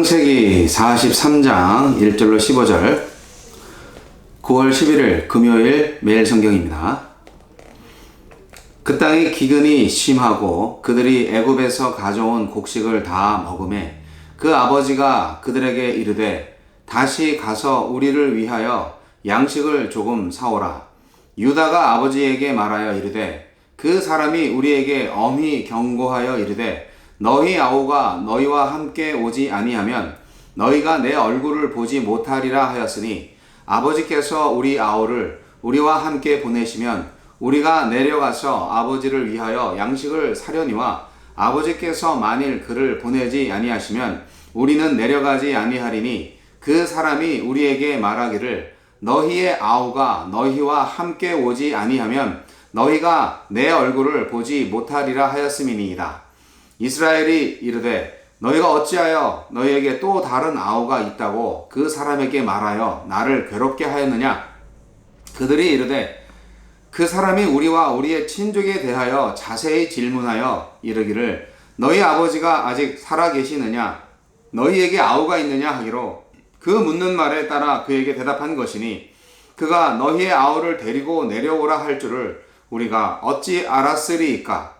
창세기 43장 1절로 15절 9월 11일 금요일 매일 성경입니다. 그 땅의 기근이 심하고 그들이 애굽에서 가져온 곡식을 다 먹음에 그 아버지가 그들에게 이르되 다시 가서 우리를 위하여 양식을 조금 사오라. 유다가 아버지에게 말하여 이르되 그 사람이 우리에게 엄히 경고하여 이르되 너희 아우가 너희와 함께 오지 아니하면 너희가 내 얼굴을 보지 못하리라 하였으니 아버지께서 우리 아우를 우리와 함께 보내시면 우리가 내려가서 아버지를 위하여 양식을 사려니와 아버지께서 만일 그를 보내지 아니하시면 우리는 내려가지 아니하리니 그 사람이 우리에게 말하기를 너희의 아우가 너희와 함께 오지 아니하면 너희가 내 얼굴을 보지 못하리라 하였음이니이다. 이스라엘이 이르되 너희가 어찌하여 너희에게 또 다른 아우가 있다고 그 사람에게 말하여 나를 괴롭게 하였느냐? 그들이 이르되 그 사람이 우리와 우리의 친족에 대하여 자세히 질문하여 이르기를 너희 아버지가 아직 살아 계시느냐? 너희에게 아우가 있느냐 하기로 그 묻는 말에 따라 그에게 대답한 것이니 그가 너희의 아우를 데리고 내려오라 할 줄을 우리가 어찌 알았으리이까?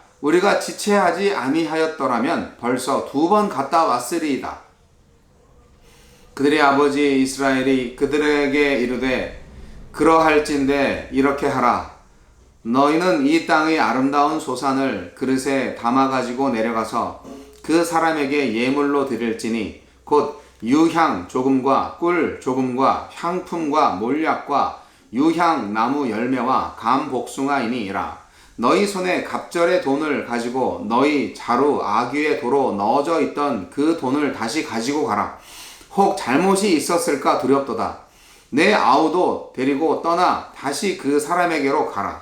우리가 지체하지 아니하였더라면 벌써 두 번 갔다 왔으리이다. 그들의 아버지 이스라엘이 그들에게 이르되 그러할진대 이렇게 하라. 너희는 이 땅의 아름다운 소산을 그릇에 담아 가지고 내려가서 그 사람에게 예물로 드릴지니 곧 유향 조금과 꿀 조금과 향품과 몰약과 유향 나무 열매와 감 복숭아이니라. 너희 손에 갑절의 돈을 가지고 너희 자루 아귀의 도로 넣어져 있던 그 돈을 다시 가지고 가라. 혹 잘못이 있었을까 두렵도다. 내 아우도 데리고 떠나 다시 그 사람에게로 가라.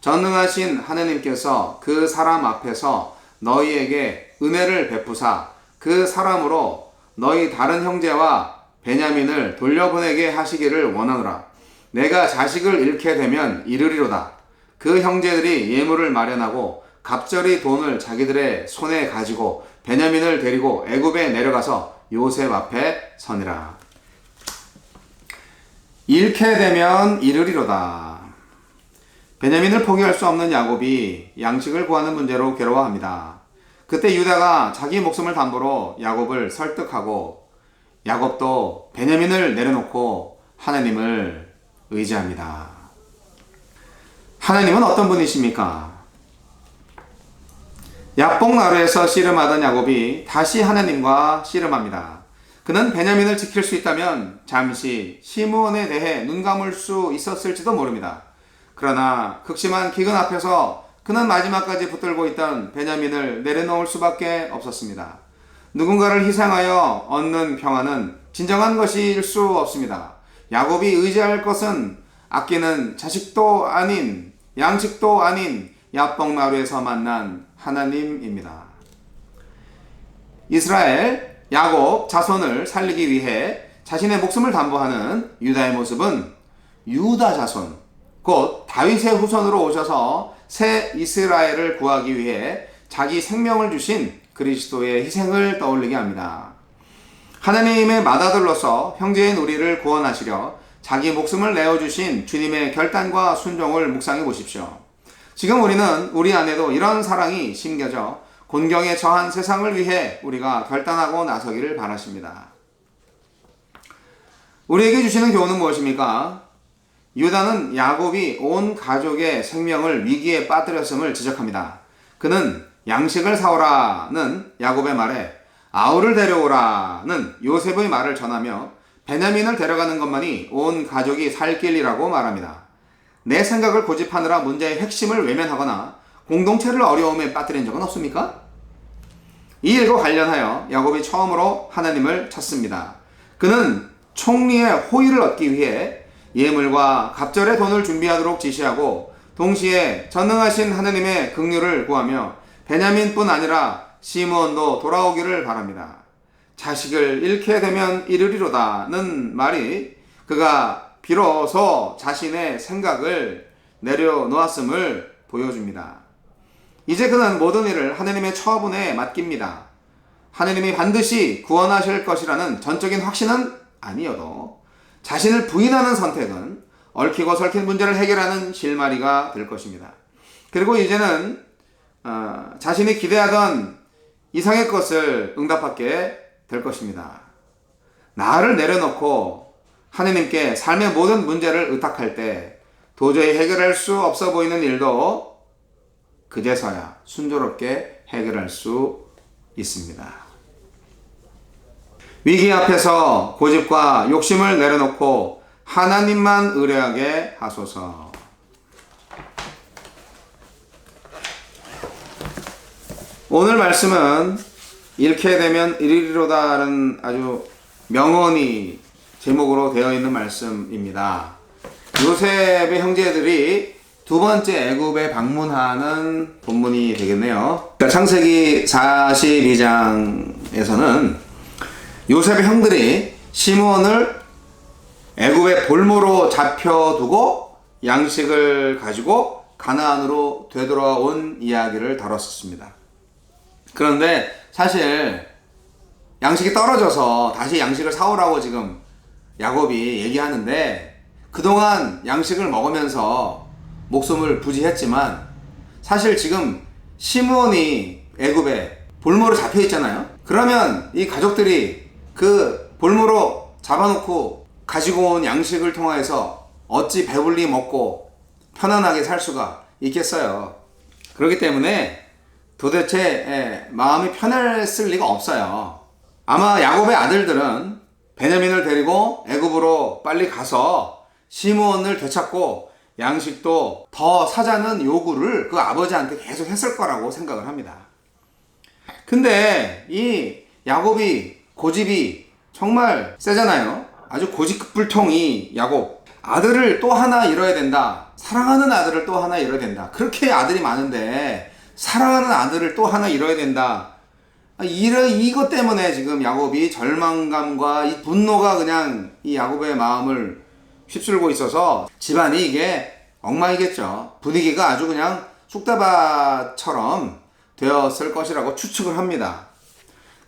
전능하신 하느님께서 그 사람 앞에서 너희에게 은혜를 베푸사 그 사람으로 너희 다른 형제와 베냐민을 돌려보내게 하시기를 원하노라. 내가 자식을 잃게 되면 이르리로다. 그 형제들이 예물을 마련하고 갑절이 돈을 자기들의 손에 가지고 베냐민을 데리고 애굽에 내려가서 요셉 앞에 서니라. 잃게 되면 이르리로다. 베냐민을 포기할 수 없는 야곱이 양식을 구하는 문제로 괴로워합니다. 그때 유다가 자기 목숨을 담보로 야곱을 설득하고 야곱도 베냐민을 내려놓고 하나님을 의지합니다. 하나님은 어떤 분이십니까? 야뽕나루에서 씨름하던 야곱이 다시 하나님과 씨름합니다. 그는 베냐민을 지킬 수 있다면 잠시 시므온에 대해 눈 감을 수 있었을지도 모릅니다. 그러나 극심한 기근 앞에서 그는 마지막까지 붙들고 있던 베냐민을 내려놓을 수밖에 없었습니다. 누군가를 희생하여 얻는 평화는 진정한 것일 수 없습니다. 야곱이 의지할 것은 아끼는 자식도 아닌 양식도 아닌 야뽕나루에서 만난 하나님입니다. 이스라엘 야곱 자손을 살리기 위해 자신의 목숨을 담보하는 유다의 모습은 유다 자손 곧 다윗의 후손으로 오셔서 새 이스라엘을 구하기 위해 자기 생명을 주신 그리스도의 희생을 떠올리게 합니다. 하나님의 맏아들로서 형제인 우리를 구원하시려 자기 목숨을 내어주신 주님의 결단과 순종을 묵상해 보십시오. 지금 우리는 우리 안에도 이런 사랑이 심겨져 곤경에 처한 세상을 위해 우리가 결단하고 나서기를 바라십니다. 우리에게 주시는 교훈은 무엇입니까? 유다는 야곱이 온 가족의 생명을 위기에 빠뜨렸음을 지적합니다. 그는 양식을 사오라는 야곱의 말에 아우를 데려오라는 요셉의 말을 전하며 베냐민을 데려가는 것만이 온 가족이 살 길이라고 말합니다. 내 생각을 고집하느라 문제의 핵심을 외면하거나 공동체를 어려움에 빠뜨린 적은 없습니까? 이 일과 관련하여 야곱이 처음으로 하나님을 찾습니다. 그는 총리의 호의를 얻기 위해 예물과 갑절의 돈을 준비하도록 지시하고 동시에 전능하신 하나님의 긍휼을 구하며 베냐민뿐 아니라 시므온도 돌아오기를 바랍니다. 자식을 잃게 되면 이르리로다는 말이 그가 비로소 자신의 생각을 내려놓았음을 보여줍니다. 이제 그는 모든 일을 하나님의 처분에 맡깁니다. 하나님이 반드시 구원하실 것이라는 전적인 확신은 아니어도 자신을 부인하는 선택은 얽히고 설킨 문제를 해결하는 실마리가 될 것입니다. 그리고 이제는 어, 자신이 기대하던 이상의 것을 응답받게 될 것입니다. 나를 내려놓고 하느님께 삶의 모든 문제를 의탁할 때 도저히 해결할 수 없어 보이는 일도 그제서야 순조롭게 해결할 수 있습니다. 위기 앞에서 고집과 욕심을 내려놓고 하나님만 의뢰하게 하소서. 오늘 말씀은 잃게 되면 이르리로다는 아주 명언이 제목으로 되어 있는 말씀입니다. 요셉의 형제들이 두 번째 애굽에 방문하는 본문이 되겠네요. 그러니까 창세기 42장에서는 요셉의 형들이 시므온을 애굽의 볼모로 잡혀두고 양식을 가지고 가나안으로 되돌아온 이야기를 다뤘었습니다. 그런데 사실 양식이 떨어져서 다시 양식을 사오라고 지금 야곱이 얘기하는데 그동안 양식을 먹으면서 목숨을 부지했지만 사실 지금 시므온이 애굽에 볼모로 잡혀 있잖아요. 그러면 이 가족들이 그 볼모로 잡아놓고 가지고 온 양식을 통하여서 어찌 배불리 먹고 편안하게 살 수가 있겠어요. 그렇기 때문에 도대체 예, 마음이 편했을 리가 없어요. 아마 야곱의 아들들은 베냐민을 데리고 애굽으로 빨리 가서 시므온을 되찾고 양식도 더 사자는 요구를 그 아버지한테 계속 했을 거라고 생각을 합니다. 근데 이 야곱이 고집이 정말 세잖아요. 아주 고집불통이 야곱. 아들을 또 하나 잃어야 된다. 사랑하는 아들을 또 하나 잃어야 된다. 그렇게 아들이 많은데 사랑하는 아들을 또 하나 잃어야 된다. 이런 이것 때문에 지금 야곱이 절망감과 이 분노가 그냥 이 야곱의 마음을 휩쓸고 있어서 집안이 이게 엉망이겠죠. 분위기가 아주 그냥 쑥다바처럼 되었을 것이라고 추측을 합니다.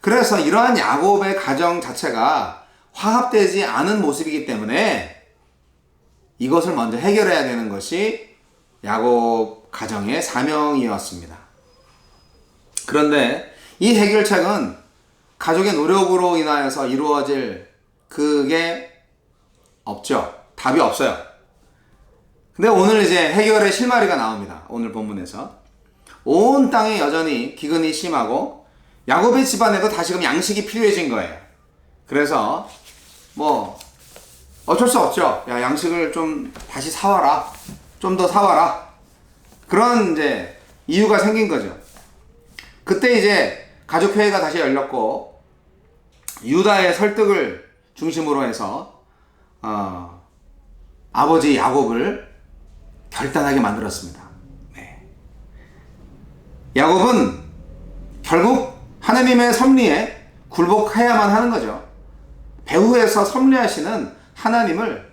그래서 이러한 야곱의 가정 자체가 화합되지 않은 모습이기 때문에 이것을 먼저 해결해야 되는 것이 야곱 가정의 사명이었습니다. 그런데 이 해결책은 가족의 노력으로 인하여서 이루어질 그게 없죠. 답이 없어요. 근데 오늘 이제 해결의 실마리가 나옵니다. 오늘 본문에서. 온 땅에 여전히 기근이 심하고 야곱의 집안에도 다시금 양식이 필요해진 거예요. 그래서 뭐 어쩔 수 없죠. 야 양식을 좀 다시 사와라. 좀 더 사와라. 그런 이제 이유가 생긴 거죠. 그때 이제 가족 회의가 다시 열렸고 유다의 설득을 중심으로 해서 어, 아버지 야곱을 결단하게 만들었습니다. 네. 야곱은 결국 하나님의 섭리에 굴복해야만 하는 거죠. 배후에서 섭리하시는 하나님을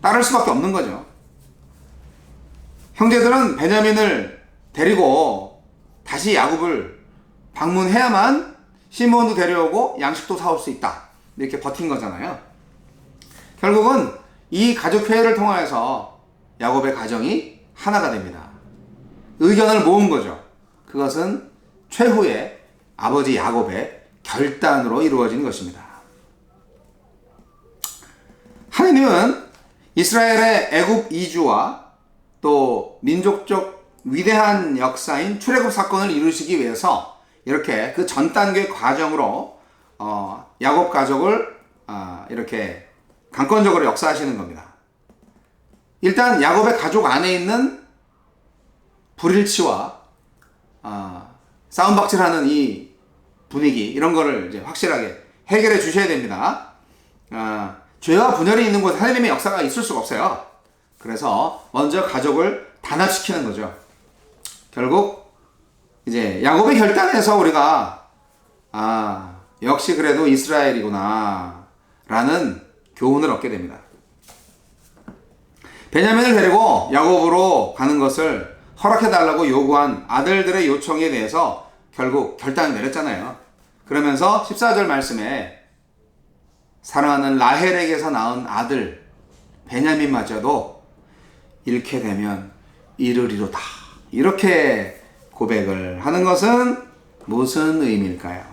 따를 수밖에 없는 거죠. 형제들은 베냐민을 데리고 다시 야곱을 방문해야만 시몬도 데려오고 양식도 사올 수 있다. 이렇게 버틴 거잖아요. 결국은 이 가족 회의를 통하여서 야곱의 가정이 하나가 됩니다. 의견을 모은 거죠. 그것은 최후의 아버지 야곱의 결단으로 이루어진 것입니다. 하나님은 이스라엘의 애굽 이주와 또 민족적 위대한 역사인 출애굽 사건을 이루시기 위해서 이렇게 그 전 단계 과정으로 어, 야곱 가족을 어, 이렇게 강권적으로 역사하시는 겁니다. 일단 야곱의 가족 안에 있는 불일치와 어, 싸움박질하는 이 분위기 이런 거를 이제 확실하게 해결해 주셔야 됩니다. 어, 죄와 분열이 있는 곳에 하나님의 역사가 있을 수가 없어요. 그래서 먼저 가족을 단합시키는 거죠. 결국 이제 야곱의 결단에서 우리가 아 역시 그래도 이스라엘이구나 라는 교훈을 얻게 됩니다. 베냐민을 데리고 야곱으로 가는 것을 허락해달라고 요구한 아들들의 요청에 대해서 결국 결단을 내렸잖아요. 그러면서 14절 말씀에 사랑하는 라헬에게서 낳은 아들 베냐민마저도 잃게 되면 이르리로다. 이렇게 고백을 하는 것은 무슨 의미일까요?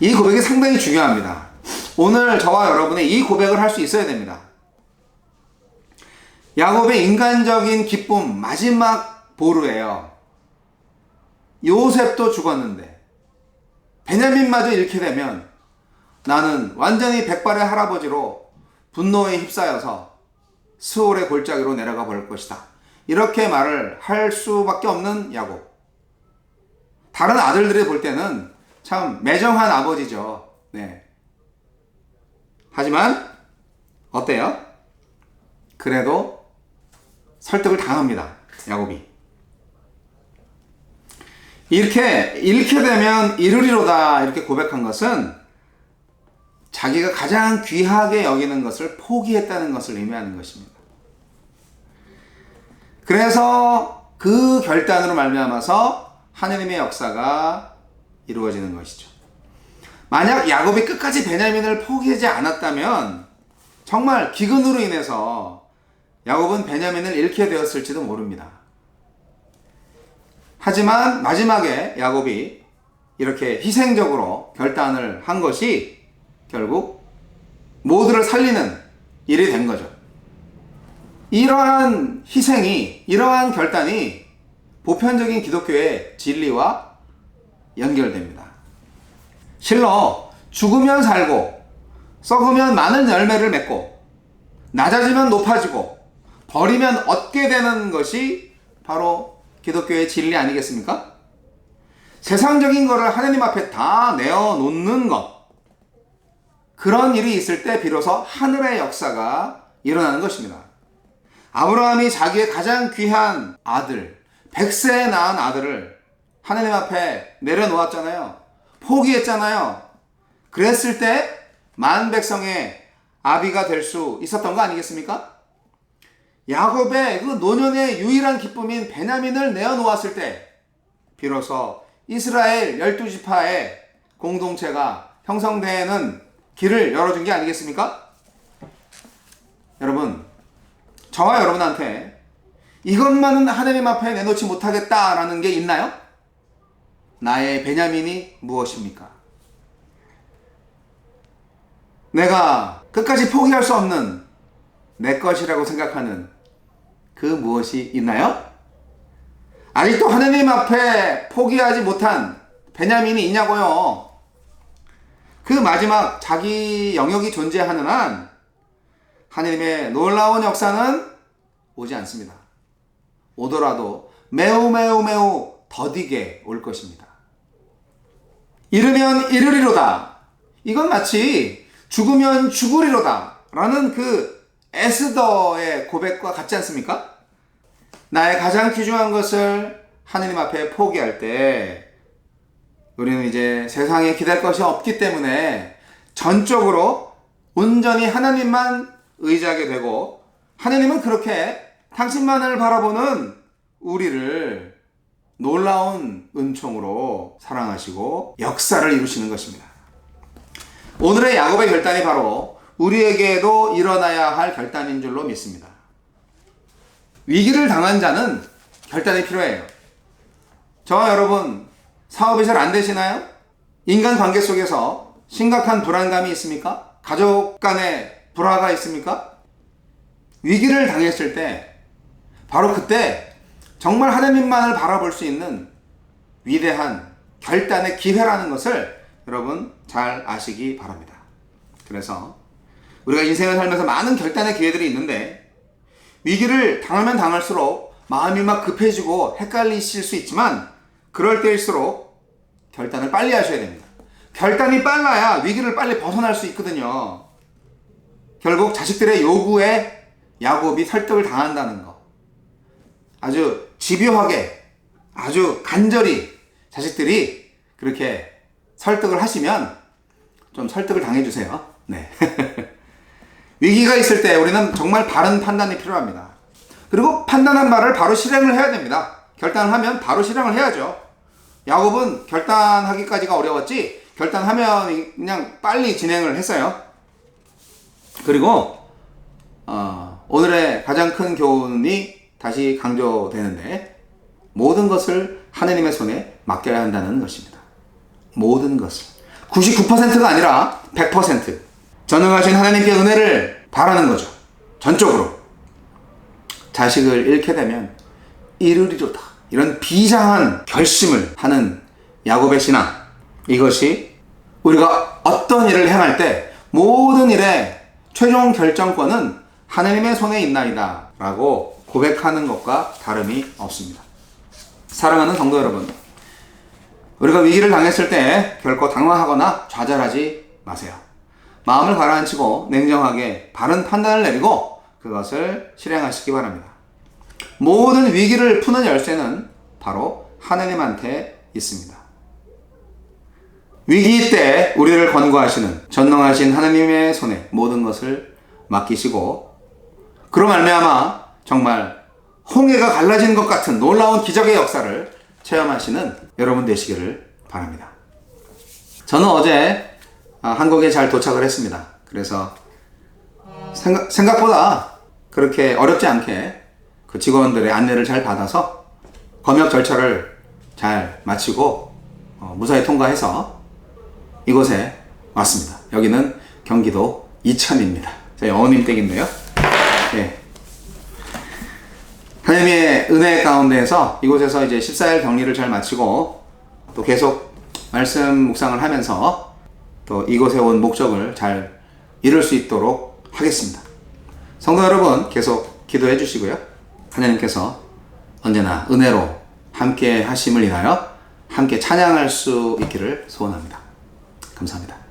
이 고백이 상당히 중요합니다. 오늘 저와 여러분의 이 고백을 할 수 있어야 됩니다. 야곱의 인간적인 기쁨 마지막 보루예요. 요셉도 죽었는데 베냐민마저 잃게 되면 나는 완전히 백발의 할아버지로 분노에 휩싸여서 스올의 골짜기로 내려가 버릴 것이다. 이렇게 말을 할 수밖에 없는 야곱. 다른 아들들이 볼 때는 참 매정한 아버지죠. 네. 하지만 어때요? 그래도 설득을 당합니다. 야곱이. 이렇게 잃게 되면 이르리로다 이렇게 고백한 것은 자기가 가장 귀하게 여기는 것을 포기했다는 것을 의미하는 것입니다. 그래서 그 결단으로 말미암아서 하느님의 역사가 이루어지는 것이죠. 만약 야곱이 끝까지 베냐민을 포기하지 않았다면 정말 기근으로 인해서 야곱은 베냐민을 잃게 되었을지도 모릅니다. 하지만 마지막에 야곱이 이렇게 희생적으로 결단을 한 것이 결국 모두를 살리는 일이 된 거죠. 이러한 희생이, 이러한 결단이 보편적인 기독교의 진리와 연결됩니다. 실로 죽으면 살고 썩으면 많은 열매를 맺고 낮아지면 높아지고 버리면 얻게 되는 것이 바로 기독교의 진리 아니겠습니까? 세상적인 거를 하나님 앞에 다 내어놓는 것. 그런 일이 있을 때 비로소 하늘의 역사가 일어나는 것입니다. 아브라함이 자기의 가장 귀한 아들, 백세에 낳은 아들을 하나님 앞에 내려놓았잖아요. 포기했잖아요. 그랬을 때 만 백성의 아비가 될 수 있었던 거 아니겠습니까? 야곱의 그 노년의 유일한 기쁨인 베냐민을 내어놓았을 때 비로소 이스라엘 열두 지파의 공동체가 형성되는 길을 열어준 게 아니겠습니까? 여러분, 저와 여러분한테 이것만은 하나님 앞에 내놓지 못하겠다라는 게 있나요? 나의 베냐민이 무엇입니까? 내가 끝까지 포기할 수 없는 내 것이라고 생각하는 그 무엇이 있나요? 아직도 하나님 앞에 포기하지 못한 베냐민이 있냐고요? 그 마지막 자기 영역이 존재하는 한 하나님의 놀라운 역사는 오지 않습니다. 오더라도 매우 매우 매우 더디게 올 것입니다. 이르면 이르리로다. 이건 마치 죽으면 죽으리로다. 라는 그 에스더의 고백과 같지 않습니까? 나의 가장 귀중한 것을 하느님 앞에 포기할 때 우리는 이제 세상에 기댈 것이 없기 때문에 전적으로 온전히 하나님만 의지하게 되고 하나님은 그렇게 당신만을 바라보는 우리를 놀라운 은총으로 사랑하시고 역사를 이루시는 것입니다. 오늘의 야곱의 결단이 바로 우리에게도 일어나야 할 결단인 줄로 믿습니다. 위기를 당한 자는 결단이 필요해요. 저와 여러분, 사업이 잘 안 되시나요? 인간 관계 속에서 심각한 불안감이 있습니까? 가족 간의 불화가 있습니까? 위기를 당했을 때, 바로 그때 정말 하나님만을 바라볼 수 있는 위대한 결단의 기회라는 것을 여러분 잘 아시기 바랍니다. 그래서 우리가 인생을 살면서 많은 결단의 기회들이 있는데 위기를 당하면 당할수록 마음이 막 급해지고 헷갈리실 수 있지만 그럴 때일수록 결단을 빨리 하셔야 됩니다. 결단이 빨라야 위기를 빨리 벗어날 수 있거든요. 결국 자식들의 요구에 야곱이 설득을 당한다는 거. 아주 집요하게, 아주 간절히 자식들이 그렇게 설득을 하시면 좀 설득을 당해주세요. 네. 위기가 있을 때 우리는 정말 바른 판단이 필요합니다. 그리고 판단한 말을 바로 실행을 해야 됩니다. 결단을 하면 바로 실행을 해야죠. 야곱은 결단하기까지가 어려웠지 결단하면 그냥 빨리 진행을 했어요. 그리고 어, 오늘의 가장 큰 교훈이 다시 강조되는데 모든 것을 하느님의 손에 맡겨야 한다는 것입니다. 모든 것을. 99%가 아니라 100% 전능하신 하나님께 은혜를 바라는 거죠. 전적으로. 자식을 잃게 되면 이르리로다. 이런 비장한 결심을 하는 야곱의 신앙. 이것이 우리가 어떤 일을 행할 때 모든 일의 최종 결정권은 하나님의 손에 있나이다 라고 고백하는 것과 다름이 없습니다. 사랑하는 성도 여러분, 우리가 위기를 당했을 때 결코 당황하거나 좌절하지 마세요. 마음을 가라앉히고 냉정하게 바른 판단을 내리고 그것을 실행하시기 바랍니다. 모든 위기를 푸는 열쇠는 바로 하나님한테 있습니다. 위기 때 우리를 권고하시는 전능하신 하나님의 손에 모든 것을 맡기시고 그로 말미암아 정말 홍해가 갈라지는 것 같은 놀라운 기적의 역사를 체험하시는 여러분 되시기를 바랍니다. 저는 어제 아, 한국에 잘 도착을 했습니다. 그래서 생각, 생각 보다 그렇게 어렵지 않게 그 직원들의 안내를 잘 받아서 검역 절차를 잘 마치고 어, 무사히 통과해서 이곳에 왔습니다. 여기는 경기도 이천입니다. 저희 어머님 댁인데요. 네. 하나님의 은혜 가운데에서 이곳에서 이제 14일 격리를 잘 마치고 또 계속 말씀 묵상을 하면서 또 이곳에 온 목적을 잘 이룰 수 있도록 하겠습니다. 성도 여러분 계속 기도해 주시고요. 하나님께서 언제나 은혜로 함께 하심을 인하여 함께 찬양할 수 있기를 소원합니다. 감사합니다.